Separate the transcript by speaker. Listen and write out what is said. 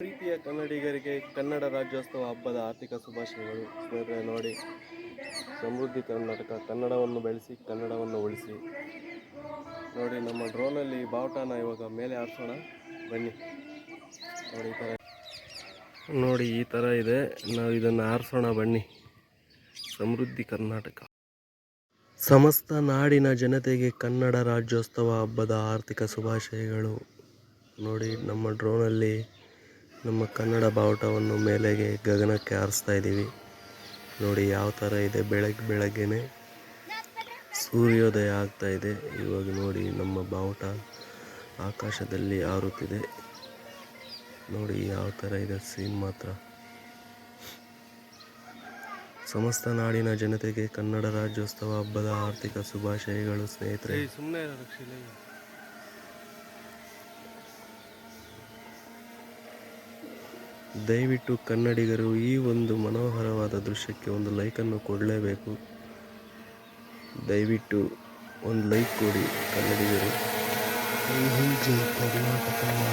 Speaker 1: ಪ್ರೀತಿಯ ಕನ್ನಡಿಗರಿಗೆ ಕನ್ನಡ ರಾಜ್ಯೋತ್ಸವ ಹಬ್ಬದ ಆರ್ಥಿಕ ಶುಭಾಶಯಗಳು. ಸ್ನೇಹಿತರೆ, ನೋಡಿ, ಸಮೃದ್ಧಿ ಕರ್ನಾಟಕ, ಕನ್ನಡವನ್ನು ಬೆಳೆಸಿ, ಕನ್ನಡವನ್ನು ಉಳಿಸಿ. ನೋಡಿ, ನಮ್ಮ ಡ್ರೋನಲ್ಲಿ ಬಾವುಟನ ಇವಾಗ ಮೇಲೆ ಹಾರಿಸೋಣ. ಬನ್ನಿ. ನೋಡಿ, ಈ ಥರ ನೋಡಿ, ಈ ಥರ ಇದೆ. ನಾವು ಇದನ್ನು ಆರಿಸೋಣ ಬನ್ನಿ. ಸಮೃದ್ಧಿ ಕರ್ನಾಟಕ. ಸಮಸ್ತ ನಾಡಿನ ಜನತೆಗೆ ಕನ್ನಡ ರಾಜ್ಯೋತ್ಸವ ಹಬ್ಬದ ಆರ್ಥಿಕ ಶುಭಾಶಯಗಳು. ನೋಡಿ, ನಮ್ಮ ಡ್ರೋನಲ್ಲಿ ನಮ್ಮ ಕನ್ನಡ ಬಾವುಟವನ್ನು ಮೇಲೆಗೆ ಗಗನಕ್ಕೆ ಹಾರಿಸ್ತಾ ಇದ್ದೀವಿ. ನೋಡಿ, ಯಾವ ಥರ ಇದೆ. ಬೆಳಗ್ಗೆ ಬೆಳಗ್ಗೆನೆ ಸೂರ್ಯೋದಯ ಆಗ್ತಾ ಇದೆ. ಇವಾಗ ನೋಡಿ, ನಮ್ಮ ಬಾವುಟ ಆಕಾಶದಲ್ಲಿ ಹಾರುತ್ತಿದೆ ನೋಡಿ, ಯಾವ ಥರ ಇದೆ ಸೀನ್ ಮಾತ್ರ. ಸಮಸ್ತ ನಾಡಿನ ಜನತೆಗೆ ಕನ್ನಡ ರಾಜ್ಯೋತ್ಸವ ಹಬ್ಬದ ಆರ್ಥಿಕ ಶುಭಾಶಯಗಳು ಸ್ನೇಹಿತರೆ. ದಯವಿಟ್ಟು ಕನ್ನಡಿಗರು ಈ ಒಂದು ಮನೋಹರವಾದ ದೃಶ್ಯಕ್ಕೆ ಒಂದು ಲೈಕನ್ನು ಕೊಡಲೇಬೇಕು ದಯವಿಟ್ಟು ಒಂದು ಲೈಕ್ ಕೊಡಿ ಕನ್ನಡಿಗರು ಕರ್ನಾಟಕ.